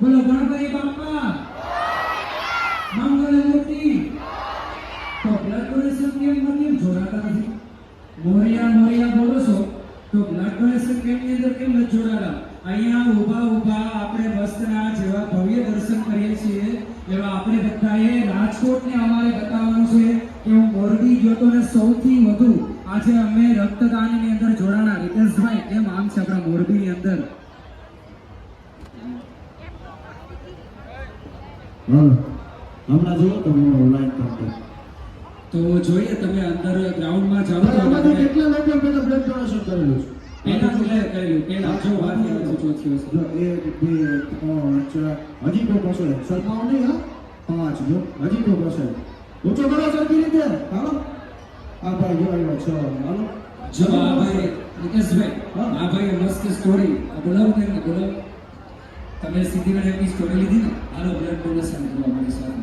બોલો, ગણપતિ બાપા મંગળ મૂર્તિ તો બ્લડ ડોનેશન કેમ કેમ જોડાતા નથી. મોરિયા મોરિયા બોલો છો? તો બ્લડ ડોનેશન કેમ્પની અંદર કેમ નથી જોડાતા? અહીંયા ઊભા ઊભા આપણે વસ્ત્રના જેવા ભવ્ય દર્શન કરીએ છીએ. એવા આપણે બધાએ રાજકોટને અમારે બતાવવાનું છે કે હું મોરબી ગયો તો ને સૌથી વધુ આજે અમે રક્તદાનની અંદર જોડાણા. રીતેશભાઈ, કેમ આમ છે આપણા મોરબીની અંદર? હમણાં જુઓ તમે ઓનલાઈન કરતો તો જોઈએ તમે અંદર ગ્રાઉન્ડમાં આમાંથી તમે કેટલા લોકો પેલા બ્લડ ડોનેશન કરેલું છે? પહેલા પહેલા કરેલું પહેલા જો વાત કરું છું જો એક બે ચાર. હજી તો બસો સરખાવ નહીં હા? પાંચ જો. હજી તો બસો ઊંચો કરો સરખી રીતે. હાલો. આ ભાઈ જો આવ્યો છ. હાલો. જો આ ભાઈ નિકેશભાઈ આ ભાઈ મસ્ત સ્ટોરી આ બોલાવો નહીં? બોલાવો. તમે મને એમની સ્ટોરી લીધી ને હાલો બ્લડ ડોનેશન કરવા અમારી સાથે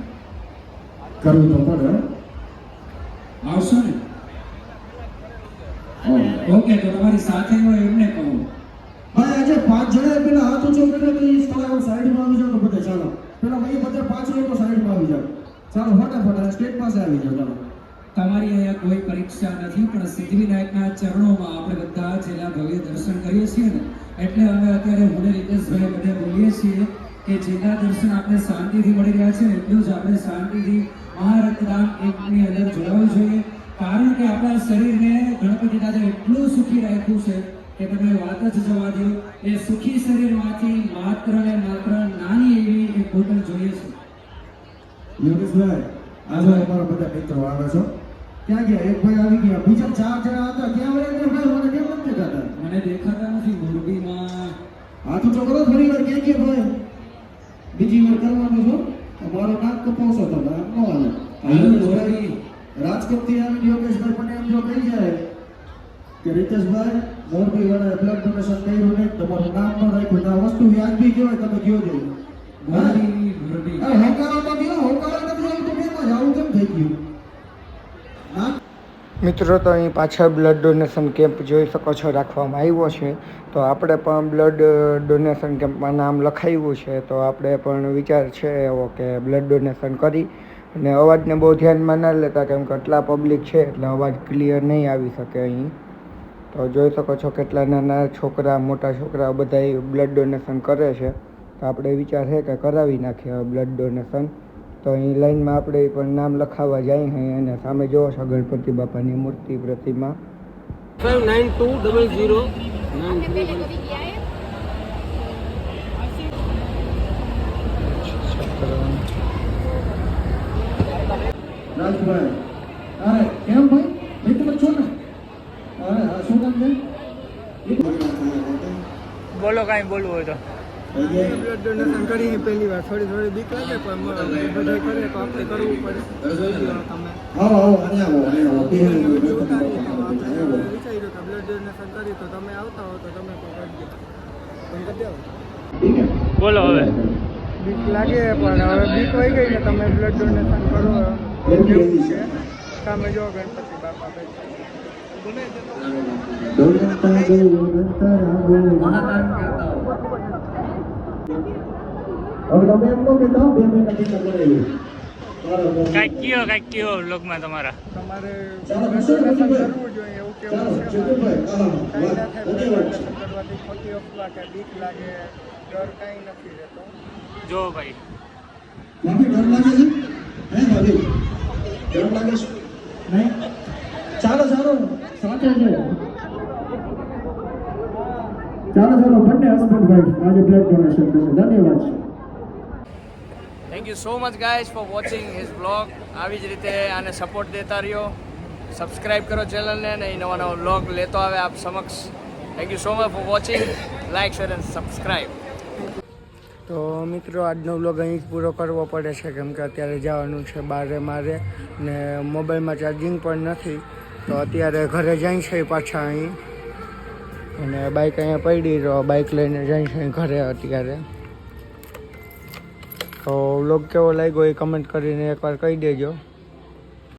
કરવું તો પડે આવશો ને? ઓકે તો તમારી સાથે હોય એમને કહો. ભાઈ આજે પાંચ જણા પેલા હાથ ઊંચો કર્યો તો એ સ્થળે સાઈડમાં આવી જાવ તો બધા ચાલો. પેલા ભાઈ બધા પાંચ લોકો સાઈડમાં આવી જાવ ચાલો ફટાફટ સ્ટેટ પાસે આવી જાવ ચાલો. તમારી અહીંયા કોઈ પરીક્ષા નથી, પણ સિદ્ધિવિનાયકના ચરણોમાં આપણે બધા જેલા ભવ્ય દર્શન કરીએ છીએ ને, એટલે અમે અત્યારે હું રીતેશભાઈ બધે બોલીએ છીએ કે જેના દર્શન આપણે શાંતિથી મળી રહ્યા છે, એટલું જ આપણે શાંતિથી મહારક્તદાન એકની અંદર જોડાવવું જોઈએ. કારણ કે આપણા શરીરને ગણપતિ દાદા એટલું સુખી રાખ્યું છે કે તમે વાત જ જવા દો, એ સુખી શરીરમાંથી માત્ર ને માત્ર નાની એવી એક બોટલ જોઈએ છે. યોગેશભાઈ, આજે અમારા બધા મિત્રો આવે છો. ક્યાં ગયા એક ભાઈ આવી ગયા. બીજા ચાર જણા હતા. ત્યાં વયા ગયા ભાઈ મને કેમ નથી દેખાતા મને દેખાતા નથી મોરબીમાં. હા તો છોકરો થોડી વાર ક્યાં ગયા ભાઈ? બીજી વાર કરવાનું છો? તમારો નાક કપાવશો તમે આમ નો હાલે. હાલો, યોગેશભાઈ રાજકોટથી આવીને યોગેશભાઈ મને એમ જો કહી જાય કે રીતેશભાઈ મોરબી વાળા બ્લડ ડોનેશન કર્યું ને તમારું નામ ન રાખ્યું. આ વસ્તુ વ્યાજબી કહેવાય તમે કયો છો મોરબી મોરબી અરે હોકારો તો દ્યો, હોકારો નથી આવ્યું તો કેમ જ આવું કેમ થઈ ગયું ના મિત્રો, તો અહીં પાછળ બ્લડ ડોનેશન કેમ્પ જોઈ શકો છો, રાખવામાં આવ્યો છે. તો આપણે પણ બ્લડ ડોનેશન કેમ્પમાં નામ લખાવ્યું છે, તો આપણે પણ વિચાર છે એવો કે બ્લડ ડોનેશન કરી અને અવાજને બહુ ધ્યાનમાં ના લેતા, કેમ કે આટલા પબ્લિક છે, એટલે અવાજ ક્લિયર નહીં આવી શકે અહીં. તો જોઈ શકો છો કેટલા નાના છોકરા, મોટા છોકરા બધા બ્લડ ડોનેશન કરે છે. તો આપણે વિચાર છે કે કરાવી નાખીએ બ્લડ ડોનેશન તો અહીં લાઈનમાં આપણે પણ નામ લખાવવા જાય હે અને સામે જોવો છો ગણપતિ બાપાની મૂર્તિ પ્રતિમા. ઝીરો બોલો કાંઈ બોલવું હોય તો. બ્લડ ડોનેશન કરી પહેલી વાર થોડી થોડી બીક લાગે પણ બધા કરે તો કરવું પડે તમે બ્લડ ડોનેશન કરી તો તમે આવતા હો તો તમે તમે બોલો હવે. બીક લાગે પણ હવે બીક વહી ગઈ ને તમે બ્લડ ડોનેશન કરો સામે જો ગણપતિ બાપા બેઠા હવે તમે એમ કહો કે જાઓ બે મહિના ભીતર કરેલું બરાબર કયો કાંઈક કયો બ્લોગમાં તમારા? તમારે કાંઈ. કાંઈ. જો ભાઈ. ચાલો ચાલો. સાથે છે. ચાલો ચાલો બંને હસબન્ડ વાઈફ આજે બ્લડ ડોનેશન ધન્યવાદ. Thank you so much guys for watching his blog આવી જ રીતે આને સપોર્ટ દેતા રહ્યો. સબસ્ક્રાઈબ કરો ચેનલને અને એ નવા નવા બ્લોગ લેતો આવે આપ સમક્ષ. Thank you so much for watching like share and subscribe તો મિત્રો, આજનો વ્લોગ અહીં જ પૂરો કરવો પડે છે. કેમ કે અત્યારે જવાનું છે બારે મારે ને મોબાઈલમાં ચાર્જિંગ પણ નથી. તો અત્યારે ઘરે જાય છે પાછા અહીં. અને બાઇક અહીંયા પડી તો બાઇક લઈને જાય છે ઘરે અત્યારે. તો વ્લોગ કેવો લાગ્યો એ કમેન્ટ કરીને એકવાર કહી દેજો.